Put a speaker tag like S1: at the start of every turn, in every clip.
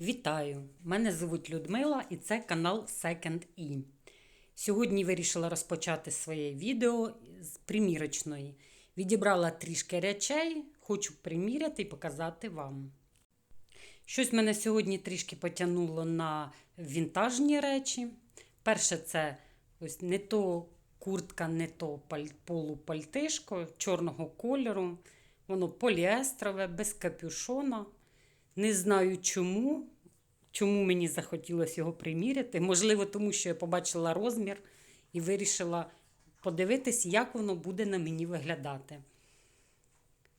S1: Вітаю! Мене звуть Людмила і це канал Second E. Сьогодні вирішила розпочати своє відео з примірочної. Відібрала трішки речей, хочу приміряти і показати вам. Щось мене сьогодні трішки потягнуло на вінтажні речі. Перше, це ось не то куртка, не то полупальтишко чорного кольору. Воно поліестрове, без капюшона. Не знаю чому. Чому мені захотілося його приміряти. Можливо, тому що я побачила розмір і вирішила подивитись, як воно буде на мені виглядати.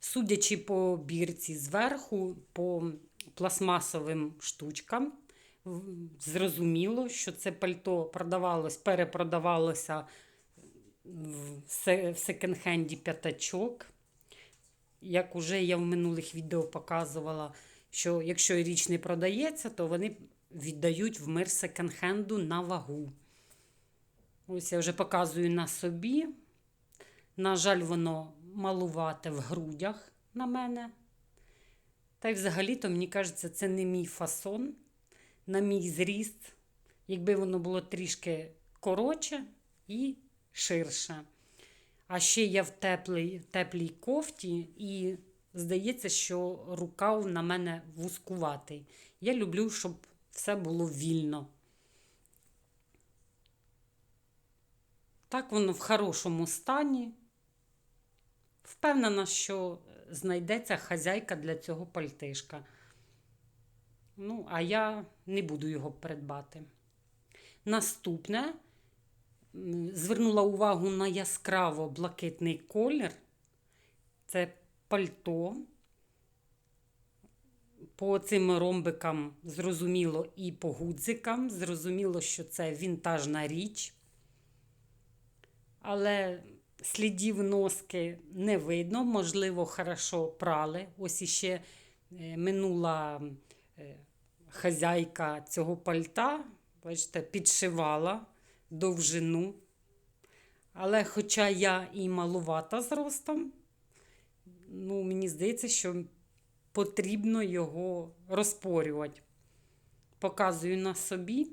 S1: Судячи по бірці зверху, по пластмасовим штучкам, зрозуміло, що це пальто продавалось, перепродавалося в секонд-хенді п'ятачок. Як уже я в минулих відео показувала, що якщо річ не продається, то вони віддають в мир секонд-хенду на вагу. Ось я вже показую на собі. На жаль, воно малувате в грудях на мене. Та й взагалі-то, мені кажеться, це не мій фасон, на мій зріст. Якби воно було трішки коротше і ширше. А ще я в теплій, теплій кофті, і здається, що рукав на мене вузкуватий. Я люблю, щоб все було вільно. Так воно в хорошому стані. Впевнена, що знайдеться хазяйка для цього пальтишка. Ну, а я не буду його придбати. Наступне звернула увагу на яскраво блакитний колір. Це пальто. По цим ромбикам зрозуміло і по гудзикам. Зрозуміло, що це вінтажна річ. Але слідів носки не видно, можливо, хорошо прали. Ось іще е, минула е, хазяйка цього пальта, бачите, підшивала довжину. Але хоча я і малувата зростом, ну, мені здається, що потрібно його розпорювати. Показую на собі.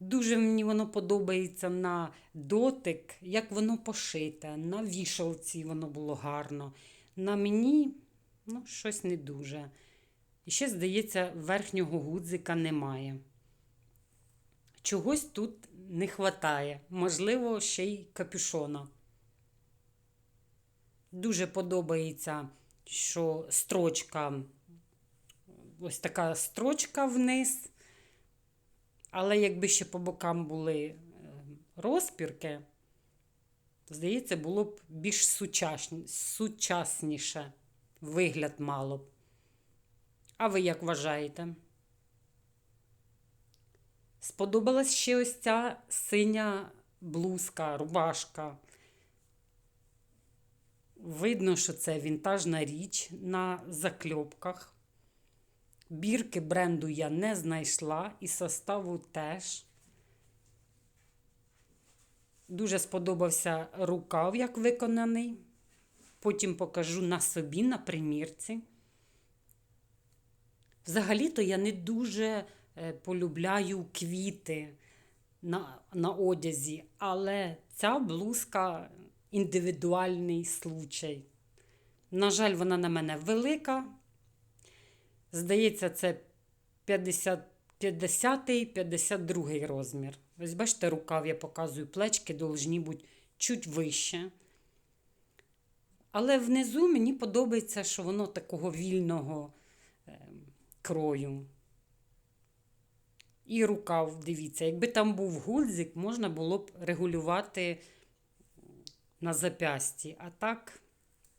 S1: Дуже мені воно подобається на дотик, як воно пошите. На вішалці воно було гарно. На мені ну, щось не дуже. І ще, здається, верхнього гудзика немає. Чогось тут не вистачає. Можливо, ще й капюшона. Дуже подобається, що строчка, ось така строчка вниз. Але якби ще по бокам були е, розпірки, здається, було б більш сучасніше вигляд мало б. А ви як вважаєте? Сподобалась ще ось ця синя блузка, рубашка. Видно, що це вінтажна річ на закльопках. Бірки бренду я не знайшла і составу теж. Дуже сподобався рукав, як виконаний. Потім покажу на собі на примірці. Взагалі-то я не дуже е, полюбляю квіти на, на одязі, але ця блузка індивідуальний случай. На жаль, вона на мене велика. Здається, це 50, 50-52 розмір. Ось бачите, рукав я показую, плечки должні бути чуть вище. Але внизу мені подобається, що воно такого вільного е, крою. І рукав, дивіться, якби там був гудзик, можна було б регулювати на запясті. А так,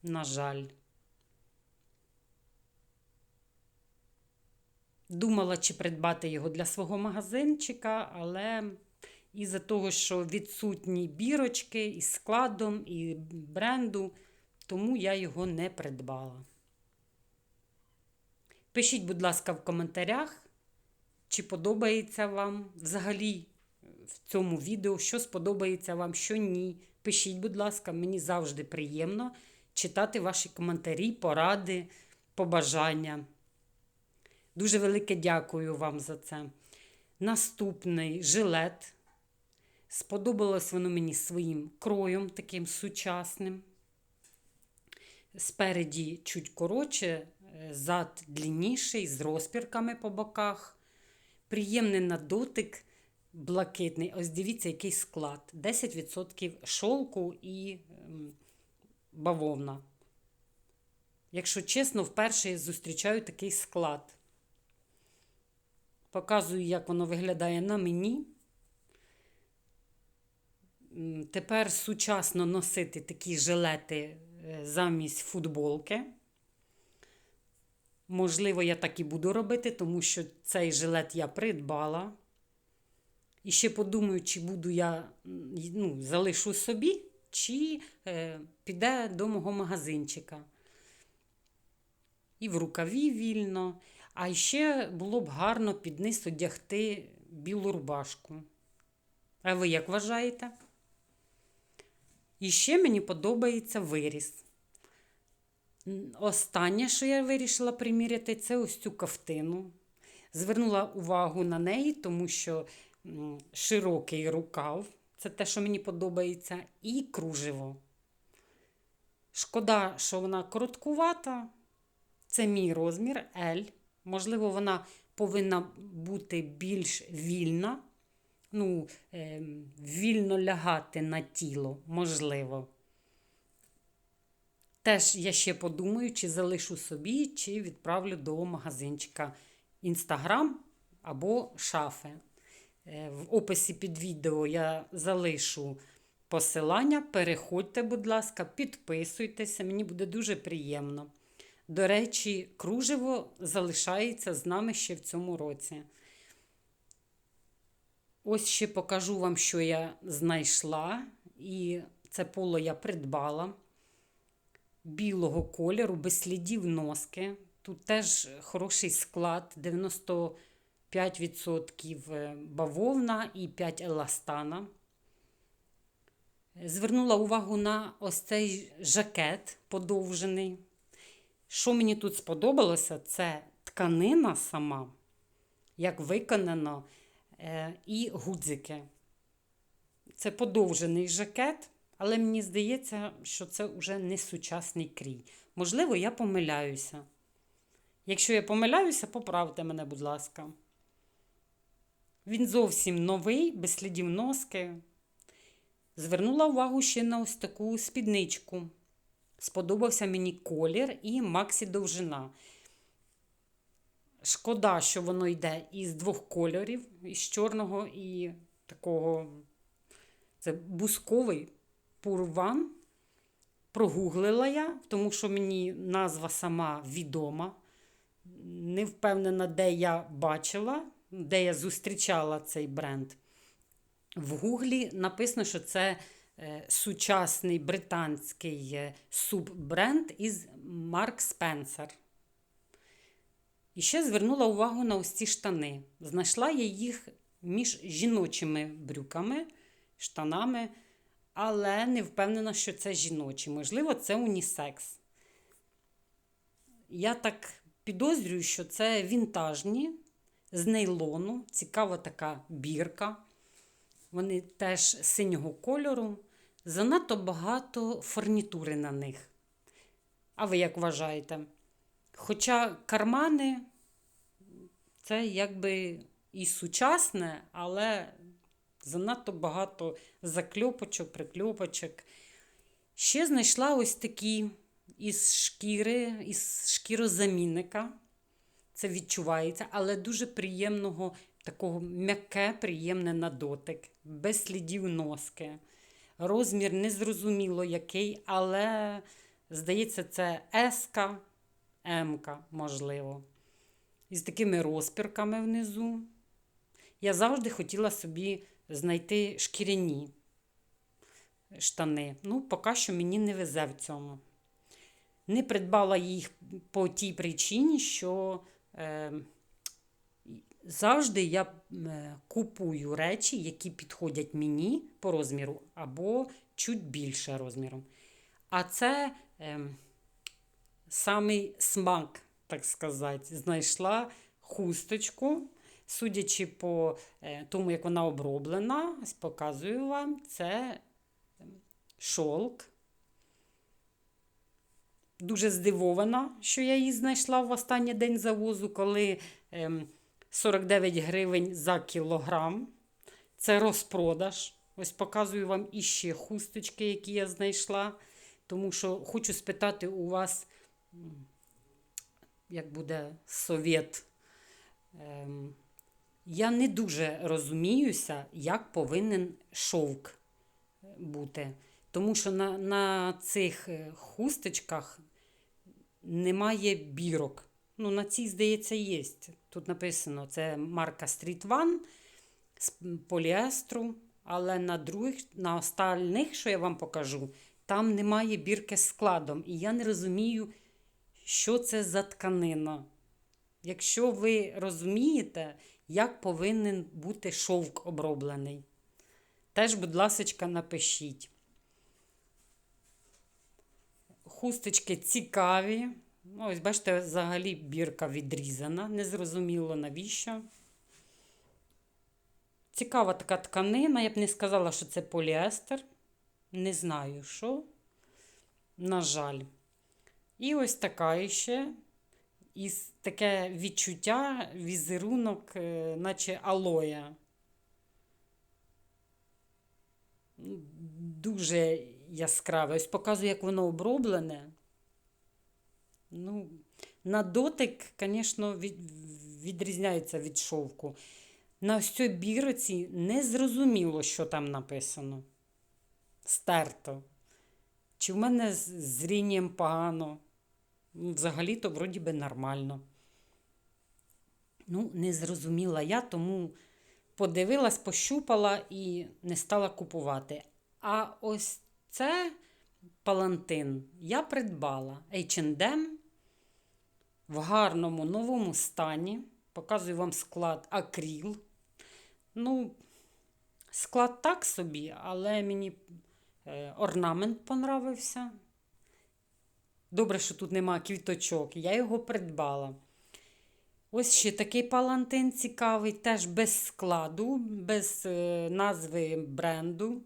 S1: на жаль. Думала, чи придбати його для свого магазинчика, але із-за того, що відсутні бірочки із складом і бренду, тому я його не придбала. Пишіть, будь ласка, в коментарях, чи подобається вам взагалі в цьому відео, що сподобається вам, що ні. Пишіть, будь ласка, мені завжди приємно читати ваші коментарі, поради, побажання. Дуже велике дякую вам за це. Наступний жилет. Сподобалось воно мені своїм кроєм, таким сучасним. Спереді чуть коротше, е, зад длинніший, з розпірками по боках. Приємний на дотик, блакитний. Ось дивіться, який склад. 10% шовку і ем, бавовна. Якщо чесно, вперше зустрічаю такий склад. Показую, як воно виглядає на мені. Тепер сучасно носити такі жилети е, замість футболки. Можливо, я так і буду робити, тому що цей жилет я придбала. І ще подумаю, чи буду я ну, залишу собі, чи е, піде до мого магазинчика. І в рукаві вільно. А ще було б гарно під низ одягти білу рубашку. А ви як вважаєте? І ще мені подобається виріс. Останнє, що я вирішила приміряти, це ось цю кафтину. Звернула увагу на неї, тому що широкий рукав це те, що мені подобається, і кружево. Шкода, що вона короткувата. Це мій розмір L. Можливо, вона повинна бути більш вільна. Ну, ем, вільно лягати на тіло, можливо. Теж я ще подумаю, чи залишу собі, чи відправлю до магазинчика Інстаграм або шафи. Е, В описі під відео я залишу посилання. Переходьте, будь ласка, підписуйтеся, мені буде дуже приємно. До речі, кружево залишається з нами ще в цьому році. Ось ще покажу вам, що я знайшла. І це поло я придбала білого кольору, без слідів носки. Тут теж хороший склад, 95% бавовна і 5 еластана. Звернула увагу на ось цей жакет подовжений. Що мені тут сподобалося, це тканина сама, як виконано, е, і гудзики. Це подовжений жакет, але мені здається, що це вже не сучасний крій. Можливо, я помиляюся. Якщо я помиляюся, поправте мене, будь ласка. Він зовсім новий, без слідів носки. Звернула увагу ще на ось таку спідничку. Сподобався мені колір і максі довжина. Шкода, що воно йде із двох кольорів, із чорного і такого. Це бусковий пурван. Прогуглила я, тому що мені назва сама відома. Не впевнена, де я бачила, де я зустрічала цей бренд. В Гуглі написано, що це е, сучасний британський е, суббренд із Марк Спенсер. І ще звернула увагу на ось ці штани. Знайшла я їх між жіночими брюками, штанами, але не впевнена, що це жіночі. Можливо, це унісекс. Я так підозрюю, що це вінтажні з нейлону, цікава така бірка. Вони теж синього кольору. Занадто багато фурнітури на них. А ви як вважаєте? Хоча кармани це якби і сучасне, але занадто багато закльопочок, прикльопочок. Ще знайшла ось такі із шкіри, із шкірозамінника. Це відчувається, але дуже приємного, такого м'яке, приємне на дотик, без слідів носки. Розмір незрозуміло який, але, здається, це S-ка, М-ка, можливо. Із такими розпірками внизу. Я завжди хотіла собі знайти шкіряні штани. Ну, поки що мені не везе в цьому. Не придбала їх по тій причині, що завжди я е, купую речі, які підходять мені по розміру, або чуть більше розміром. А це е, самий смак, так сказати, знайшла хусточку. Судячи по е, тому, як вона оброблена, показую вам, це шовк. Дуже здивована, що я її знайшла в останній день завозу, коли ем, 49 гривень за кілограм. Це розпродаж. Ось показую вам іще хусточки, які я знайшла. Тому що хочу спитати у вас, як буде совєт. Ем, я не дуже розуміюся, як повинен шовк бути. Тому що на, на цих е, хусточках немає бірок. Ну, на цій, здається, є. Тут написано, це марка Street One з поліестру, але на других, на остальних, що я вам покажу, там немає бірки з складом. І я не розумію, що це за тканина. Якщо ви розумієте, як повинен бути шовк оброблений, теж, будь ласка, напишіть. Хусточки цікаві. Ну, Ось, бачите, взагалі бірка відрізана. Незрозуміло навіщо. Цікава така тканина. Я б не сказала, що це поліестер. Не знаю що. На жаль. І ось така ще. І таке відчуття, візерунок, е, наче алоя. Дуже яскраве. Ось показую, як воно оброблене. Ну, на дотик, звісно, від, відрізняється від шовку. На ось цій бірці не зрозуміло, що там написано. Стерто. Чи в мене з зрінням погано? Ну, Взагалі-то, вроді би, нормально. Ну, не зрозуміла я, тому подивилась, пощупала і не стала купувати. А ось це палантин я придбала H&M в гарному новому стані. Показую вам склад акріл. Ну, склад так собі, але мені е, орнамент понравився. Добре, що тут нема квіточок. Я його придбала. Ось ще такий палантин цікавий, теж без складу, без е, назви бренду.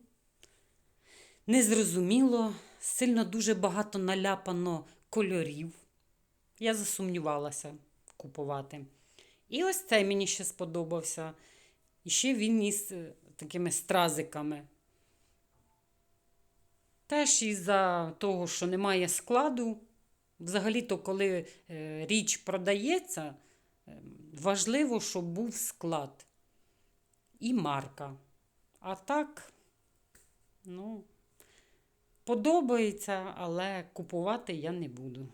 S1: Незрозуміло, сильно дуже багато наляпано кольорів. Я засумнівалася купувати. І ось цей мені ще сподобався. І ще він із е, такими стразиками. Теж із-за того, що немає складу. Взагалі-то, коли е, річ продається, е, важливо, щоб був склад і марка. А так, ну, подобається, але купувати я не буду.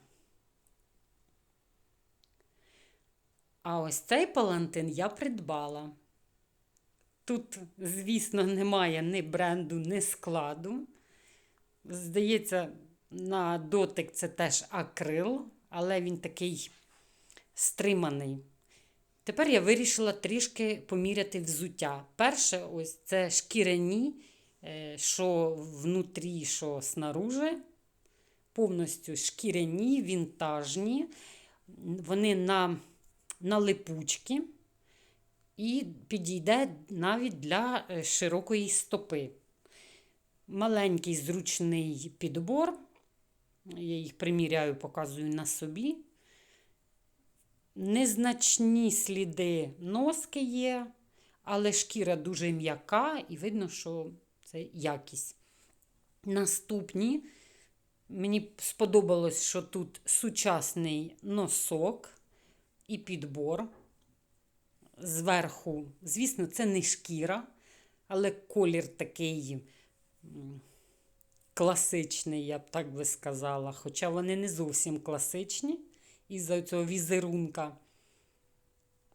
S1: А ось цей палантин я придбала. Тут, звісно, немає ні бренду, ні складу. Здається, на дотик це теж акрил, але він такий стриманий. Тепер я вирішила трішки поміряти взуття. Перше, ось це шкіряні, що внутрі, що снаружи. Повністю шкіряні, вінтажні. Вони на на липучки і підійде навіть для е, широкої стопи. Маленький зручний підбор. Я їх приміряю, показую на собі. Незначні сліди носки є, але шкіра дуже м'яка, і видно, що це якість. Наступні, мені сподобалось, що тут сучасний носок і підбор. Зверху, звісно, це не шкіра, але колір такий класичний, я б так би сказала. Хоча вони не зовсім класичні із-за цього візерунка.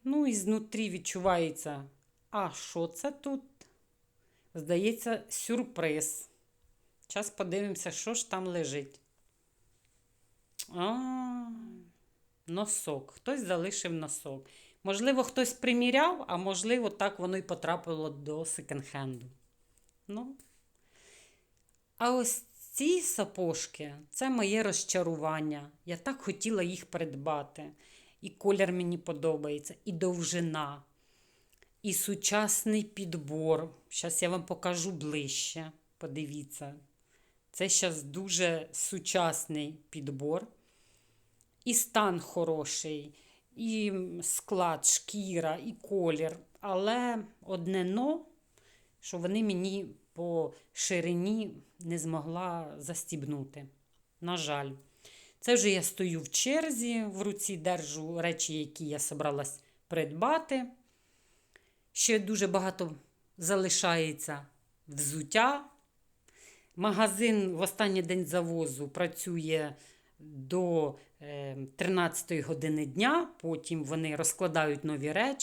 S1: Ну, і знутрі відчувається, а що це тут? Здається, сюрприз. Зараз подивимося, що ж там лежить. А, носок. Хтось залишив носок. Можливо, хтось приміряв, а можливо, так воно і потрапило до секонд-хенду. Ну. А ось ці сапожки це моє розчарування. Я так хотіла їх придбати. І колір мені подобається, і довжина, і сучасний підбор. Зараз я вам покажу ближче. Подивіться. Це зараз дуже сучасний підбор. І стан хороший, і склад, шкіра, і колір. Але одне но, що вони мені по ширині не змогла застібнути. На жаль. Це вже я стою в черзі, в руці держу речі, які я собралась придбати. Ще дуже багато залишається взуття. Магазин в останній день завозу працює до е, 13 години дня, потім вони розкладають нові речі.